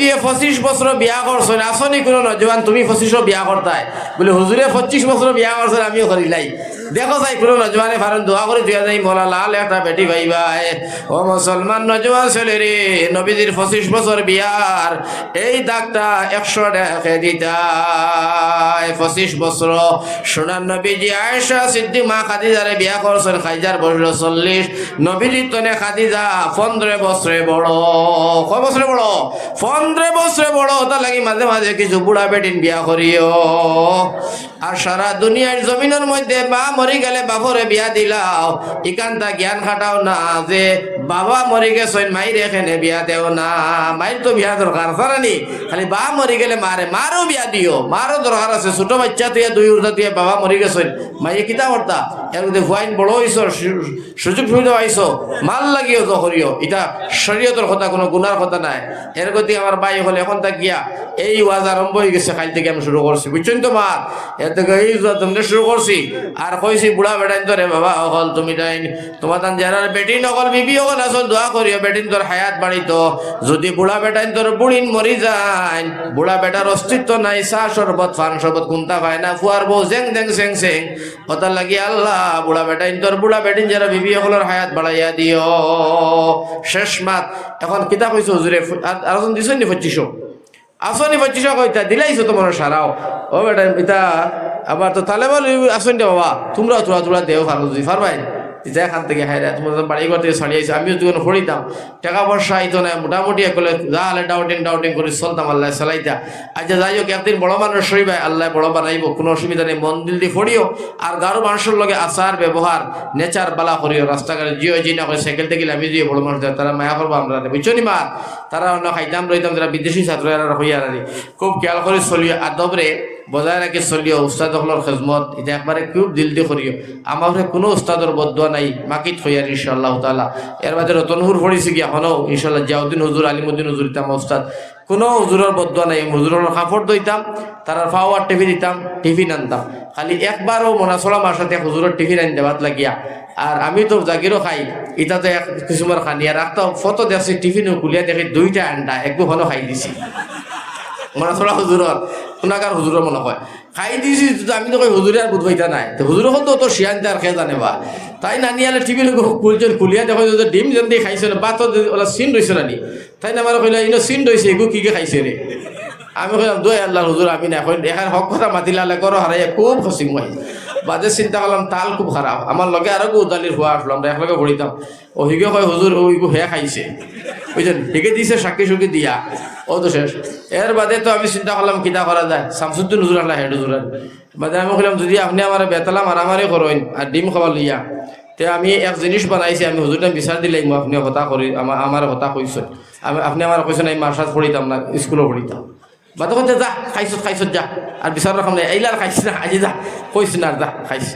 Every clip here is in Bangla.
দিয়ে পঁচিশ বছর বিয়া করছ আসনি কোনো নজওয়ান তুমি পঁচিশ বিয়া করতাই বলে হুজুরে পঁচিশ বছর বিয়া করছেন আমিও করিলাই দেখো যাই কোনো নজওয়ানে ফারেন দোয়া করে দিয়া যাই মোলা লাল একটা বেটি ভাইবাই ও মুসলমান নজওয়ান ছেলে রে নবীজির পঁচিশ বছর বিয়ার এই দাগটা একশো টাকা দিতাই পঁচিশ বছর সোনার নবীজি আয়েশা সিদ্দিক মা খাদিজারে বিয়া করছেন খাইজার বসল চল্লিশ নবীজি তনে খাদিজা পনেরো বছরে বড়। কয় বছরে বড়? পনেরো বছরে বড় তার লাগি মাঝে মাঝে কিছু বুড়া বেটিন বিয়া করিও। আর সারা দুনিয়ার জমিনের মধ্যে মা মরি গেলে বাপরে বিয়া দিলাও। ইকান্তা জ্ঞান খাটাও না যে বাবা মরি গেছেন, মাইর এখানে বিয়া দেও না। মাইর তো বিয়া দরকার, জানি খালি বা মরি গেলে মারে মারও বিয়া দিও। মারও দরকার আছে, ছোট বাচ্চা তুই দুই উর্ধা তুই বাবা মরি গেছেন। মাইয়ে কিতা করতা? এর মধ্যে হুয়াইন বড় হইছ সুযোগ সুবিধা পাইছ। মাল লাগিও তো করিও। এটা শরীয়তের কথা, কোনো গুনার কথা নাই। এর গতি আমার বাই হলে, এখন তা গিয়া এই ওয়াজ আরম্ভ হয়ে গেছে, কাল থেকে আমি শুরু করছি। বুঝছেন তো মা এই তোমরা শুরু করছি, আর কইছি, বুড়া বেটাইন বাবা তুমি তোমার তান যারা বেটি নকল বিবি হল আসল দোয়া করিও। বেটিন তোর হায়াত বাড়িত। যদি বুড়া বেটাইন তোর বুড়িন মরি যায় বুড়া বেটার অস্তিত্ব নাই, চা শরবত, ফান শরবত কুন্তা পায় না, ফুয়ার বউ জেং জেং সেং সেং কথা লাগি, আল্লাহ, বুড়া বেটাইন তোর বুড়া বেটিন যারা বিবি হলের হায়াত বাড়াইয়া দিও। শেষ মাত। এখন কিতা কইছো হুজুরে, আর নি পঁচিশো আসনি পঁচিশশো কইতা দিলাইছো তোমার সারাও। ও বেটা, এটা, আবার তো তালে বল আসন দে বাবা। তোমরা তোরা তোরা দেও ফারুজি যদি যা এখান থেকে হাই রে তোমার বাড়ি ঘর থেকে ছাড়িয়ে আইসো আমিও যখন পড়িতাম টাকা পয়সা আইতো না, মোটামুটি একলে যা হলে ডাউটিং ডাউটিং করে চলতাম, আল্লাহ চালাইতা। আচ্ছা যাই হোক, একদিন বড় মানুষ শরীবাই আল্লাহ বড় বানাইব, কোনো অসুবিধা নেই, মন দিল দিয়ে পড়িও আর গারো মানুষের লগে আচার, ব্যবহার, নেচার, বালা করিও, রাস্তাঘাটে জিও জি না করে সাইকেল থেকে আমি দিয়ে বড় মানুষ তারা মায়া করব আমরা। বুঝছ নি মা? তারা অন্য খাইতাম, রইতাম, যারা বিদেশি ছাত্র, এরা হইয়া রানি খুব খেয়াল করে চলিও। আদবরে বজায় রাখি চলিও, উস্তাদ হকলের খেজমত এটা একবারে খুব দিল দিয়ে করিও আমার কোনো উস্তাদর বদুয়া নাই, মাকিত হইয়ার ইনশাআল্লাহ তালা এর বাদে রতনহুর পড়িছে কি এখনও ইনশাল্লাহ জিয়াউদ্দিন হুজুর আলিমুদ্দিন হুজুর ইতাম, উস্তাদ। কোনো হুজুরের বদুয়া নাই হুজুরের কাপড় দইতাম তারার ফাওয়ার টিফিন দিতাম টিফিন আনতাম খালি একবারও মনাচলা মার সাথে হুজুরের টিফিন আনি দেওয়াত লাগিয়া। আর আমি তো জাগিরও খাই এটা তো এক কিছুমান খানি আর একটা ফটো দেখছি টিফিনও খুলিয়া দেখি দুইটা আন্ডা একটু হলো খাই দিছি। মানে থোড়া হুজুরর কোনাকার হুজুরের মনে হয়। খাই দিছি আমি তো কই হুজুরে আর বুধবাইতা নাই। তো হুজুর হল তো তোর শিয়ানতে আর খেয়ে জানে বা? তাই নানি আলে টিভি খুলছেন খুলিয়া দেখো, যে ডিম যেন দিয়ে খাইছে, না বা তো ওলা সিন রয়েছে নানি? তাই না আমার কইলা ইনো সিন রয়েছে এগু কি কি খাইছে রে আমি কইলাম দই আল্লাহ হুজুর আমি না এখন হক কথা মাতিলে আল্লাহ করো হারাইয়া খুব খুশি মই। বাজে চিন্তা করলাম তাল খুব খারাপ আমার লগে আরও উদালির হওয়া আসলাম আমরা একলগে ভরিতাম ও হিগে কয় হুজুর ও ইগু হে খাইছে। বুঝছেন হিগে দিছে সাক্ষী সুখী দিয়া। ও তো শেষ। এর বাদে তো আমি চিন্তা করলাম, কিতা করা যায়? শামসুদ্দিন হুজুর আল্লাহ হেড হুজুর বাদে আমি কইলাম, যদি আপনি আমার বেতালাম আর আমারই করেন আর ডিম খাবার লইয়া তে আমি এক জিনিস বানাইছি, আমি হুজুরটা বিচার দিলাই মই আপনি হতা করি আমার আমার হতা কইছেন আমি, আপনি আমার কইছেন আমি মার্শাল পড়িতাম না স্কুলে পড়িতাম বা তখন যা, খাইছত খাইছত, যা। আর বিচার রকম নেই এইলার খাইছি না, আজি যা কইছি না, যা, খাইছি।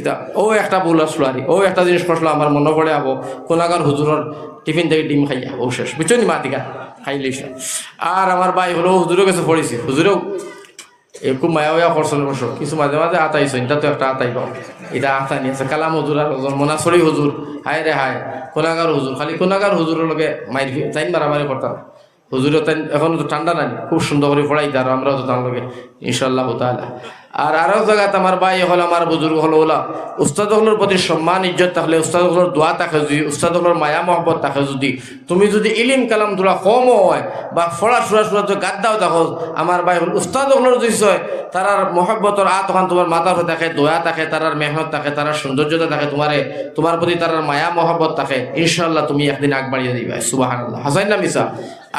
এটা ও একটা ভুল আসলো আর ও একটা জিনিস করল আমার মনে পড়ে আবো কোনাগার হুজুরের টিফিন থেকে ডিম খাইয়া ও শেষ। বুঝছ নি মাতিকা খাই লইছ আর আমার ভাই হলো হুজুরের কাছে পড়েছি। হুজুরেও একটু মায়া মায়া করছেন অবশ্য কিছু মাঝে মাঝে আতাইছ, এটা তো একটা আতাই পাও এটা আতা নিয়ে আছে কালাম হুজুর আর মনাসরি হুজুর। হায় রে হায়, কোনাগার হুজুর, খালি কোনাগার হুজুরের লগে মাইর তাইন মারামারি করতাম। হুজুরে এখন তো ঠান্ডা নাই, খুব সুন্দর করে পড়াইতে আর আমরাও তো তার লগে ইনশাল্লাহ তাহলে আর আরও জায়গাতে আমার ভাই হল, আমার বুজুর্গ হলো, ওলা। উস্তাদ হলোর প্রতি সম্মান, ইজ্জত থাকলে উস্তাদ হলোর দোয়া থাকে যদি উস্তাদ হলোর মায়া মহব্বত থাকে যদি। তুমি যদি ইলিম কালাম তোলা কম হয় বা ফড়া সুরা সুরা যদি গাদ্দাও দেখো, আমার ভাই হল উস্তাদ হলোর যদি হয়, তারার মহব্বতর আ তখন তোমার মাথার হয়ে থাকে, দোয়া থাকে, তারার মেহনত থাকে, তারার সৌন্দর্যতা থাকে, তোমারে, তোমার প্রতি তারার মায়া মহব্বত থাকে ইনশাল্লাহ তুমি একদিন আগ বাড়িয়ে দিবে সুবাহ হাসাইন না মিসা?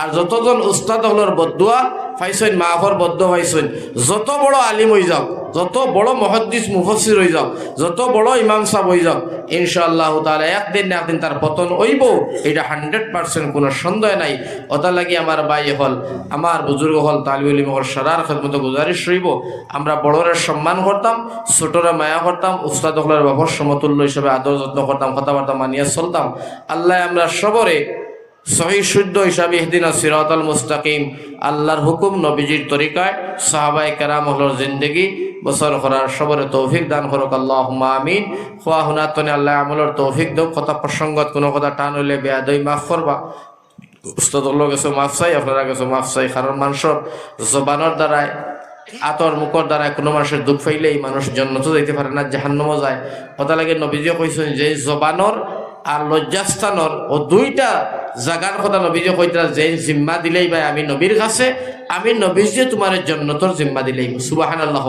আর যতজন উস্তাদ হলোর বদুয়া পাইছেন মাহর বদ্ধ পাইছেন, যত বড় আলিম হয়ে যাও যত বড় মহদ্দিস মুফসির হয়ে যাও যত বড় ইমাম সাহ হয়ে যাও ইনশাআল্লাহ তাহলে একদিন না একদিন তার পতন হইব এটা হান্ড্রেড পার্সেন্ট কোনো সন্দেহ নাই। ওটা লাগি আমার বাই হল আমার বুজুর্গ হল তালিউলি মহর সারার খেদমতো গুজারিশ রইব আমরা বড়রের সম্মান করতাম ছোটরা মায়া করতাম উস্তাদ হলের বাবর সমতুল্য হিসেবে আদর যত্ন করতাম, কথাবার্তা মানিয়ে চলতাম। আল্লাহ আমরা সবরে সহি শুদ্ধ হিসাবে ইহদিনা সিরাতাল মুস্তাকিম, আল্লাহর হুকুম নবীজির তরিকায় সাহাবাই কেরাম হলোর জিন্দগি বছর করার সবরে তৌফিক দান করক আল্লাহ আমিন। খোয়া হুনাতনে আল্লাহ আমলের তৌফিক দেব কথা প্রসঙ্গত কোনো কথা টান হইলে বেয়াদই মাফ করবা। উস্তাদুল্লাহ গেছো মাফ চাই, আপনারা গেছো মাফ চাই। কারণ মানুষের জবানোর দ্বারায়, আতর মুখর দ্বারা কোনো মানুষের দুঃখ এই মানুষ জন্নত যাইতে পারে না, জাহান্নমও যায়। কথা লাগে নবীজিও কইছেন যে জবানর আর লজ্জাস্থানর ও দুইটা জাগার কথা নবীজি কইতরা যে জিম্মা দিলেই ভাই আমি নবীর কাছে, আমি নবীজি তোমার জন্নতর জিম্মা দিলেই সুবাহান আল্লাহ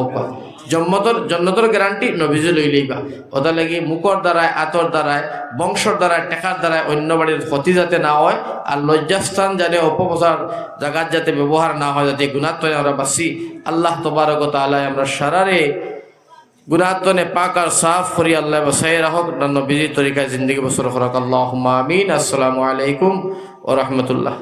জন্মতর জন্নতর গ্যারান্টি নবীজি লইলেই বা ওটা লাগি মুখর দ্বারায় আতর দ্বারায় বংশর দ্বারায় টেকার দ্বারায় অন্য বাড়ির ক্ষতি যাতে না হয় আর লজ্জাস্থান যাতে অপপ্রচার জাগাত যাতে ব্যবহার না হয়, যাতে গুণাত্মনে আমরা বাসি আল্লাহ তবারক তালায় আমরা সারারে গুণাত্মনে পাক আর সাফ করি আল্লাহ বসাই রাখক নবীজি তরিকায় জিন্দগি বসর হরক আল্লাহ আমিন। আসসালামু আলাইকুম ও রহমতুল্লাহ।